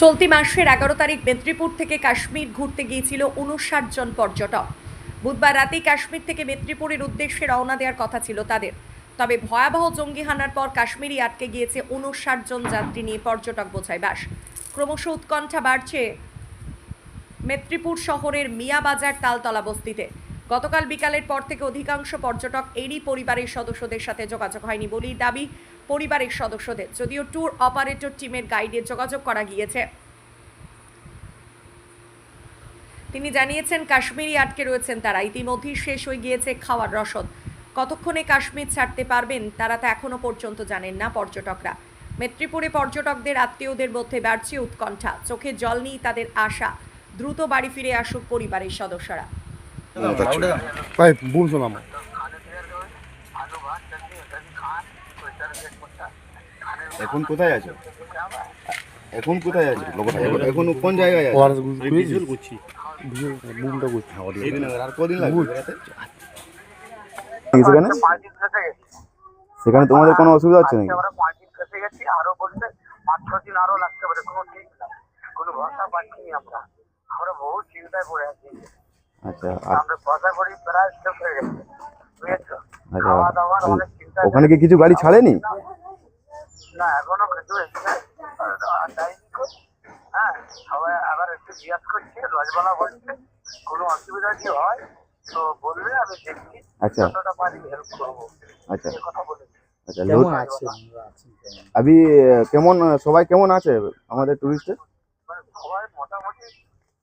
চলতি মাসের এগারো তারিখ মেদিনীপুর থেকে কাশ্মীর ঘুরতে গিয়েছিল উনষাট জন পর্যটক। বুধবার রাতে কাশ্মীর থেকে মেদিনীপুরের উদ্দেশ্যে রওনা দেওয়ার কথা ছিল তাদের। তবে ভয়াবহ জঙ্গি হানার পর কাশ্মীরই আটকে গিয়েছে উনষাট জন যাত্রী নিয়ে পর্যটক বোঝায় বাস। ক্রমশ উৎকণ্ঠা বাড়ছে মেদিনীপুর শহরের মিয়াবাজার তালতলা বস্তিতে। গতকাল বিকালের পর থেকে অধিকাংশ পর্যটক এরই পরিবারের সদস্যদের সাথে যোগাযোগ হয়নি বলেই দাবি পরিবারের সদস্যদের। যদিও ট্যুর অপারেটর টিমের গাইডে যোগাযোগ করা গিয়েছে। তিনি জানিয়েছেন, কাশ্মীরি আটকে রয়েছেন তারা। ইতিমধ্যেই শেষ হয়ে গিয়েছে খাওয়ার রসদ। কতক্ষণে কাশ্মীর ছাড়তে পারবেন তারা তা এখনও পর্যন্ত জানেন না পর্যটকরা। মেদিনীপুরে পর্যটকদের আত্মীয়দের মধ্যে বাড়ছে উৎকণ্ঠা। চোখে জল নিয়েই তাদের আশা। দ্রুত বাড়ি ফিরে আসুক পরিবারের সদস্যরা। ভাই বুঝলাম এখন কোথায় আছো? এখন কোথায় আছো? এখন- এখন কোন জায়গায় আছো? ওর ভিজুয়াল করছি বুমটা করছি আর কদিন লাগবে? সেখানে সেখানে তোমাদের কোনো অসুবিধা হচ্ছে নাকি আমরা পাঁচ দিন গেছি আরও বলছে পাঁচ ছ দিন আরও লাগতে পারে কোনো ঠিক না কোনো ভরসা পাচ্ছি না আমরা আমরা বহু চিন্তায় পড়ে আছি আচ্ছা হয়ে আচ্ছা খাওয়া দাওয়ার অনেক চিন্তা ওখানে কি কিছু গাড়ি ছাড়েনি? না এখনও কিছু হ্যাঁ সবাই আবার একটু জিজ্ঞাসা করছে লজবালা বলছে কোনো অসুবিধা যদি হয়? তো বলবে আমি দেখছি। আচ্ছা। যতটা পারি হেল্প করব। আচ্ছা। কথা বলেছি। আচ্ছা আবি কেমন সবাই কেমন আছে আমাদের টুরিস্টের মানে সবাই মোটামুটি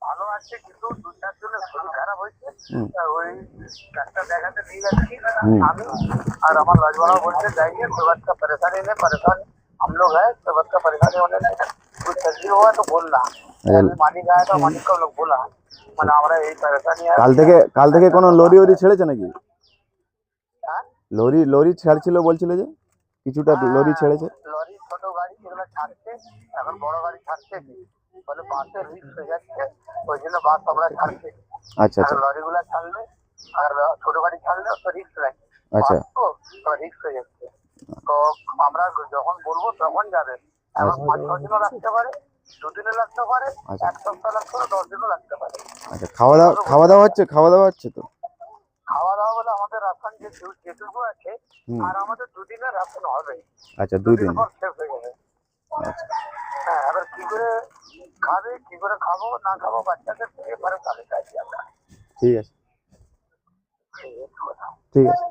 ভালো আছে কিন্তু দু চার মানে কাল থেকে কাল কোনো লরি ওরি ছেড়েছে নাকি? হ্যাঁ? লরি লরি ছাড়ছিল বলছিল যে কিছুটা হ্যাঁ, লরি ছেড়েছে। লরি ছোট গাড়ি এগুলো ছাড়ছে এখন বড় গাড়ি ছাড়ছে কি? বলে বাসে রিক্স হয়ে যাচ্ছে ওই জন্য বাস আমরা ছাড়ছে। আচ্ছা আচ্ছা। লরিগুলো ছাড়লে আর ছোট গাড়ি ছাড়লে তো রিস্ক লাগে আচ্ছা। তো রিস্ক হয়ে যাচ্ছে। তো আমরা যখন বলব তখন যাবে। আচ্ছা। পাঁচ ছ দিনও লাগতে পারে দুদিনে লাগতে পারে আচ্ছা। এক সপ্তাহ লাগতে পারে দশ দিনও লাগতে পারে। আচ্ছা খাওয়া দাওয়া খাওয়া দাওয়া হচ্ছে? খাওয়া দাওয়া হচ্ছে তো? খাওয়া দাওয়া বলে আমাদের রাশন যে যেটুকু আছে আর আমাদের দুদিনের রাশন হবে। আচ্ছা দুদিন। শেষ হয়ে যাবে। আচ্ছা। এবার কি করে খাবে কি করে খাব না খাব বাচ্চাদের এবারে তাহলে চাইছি আমরা ঠিক আছে। ঠিক আছে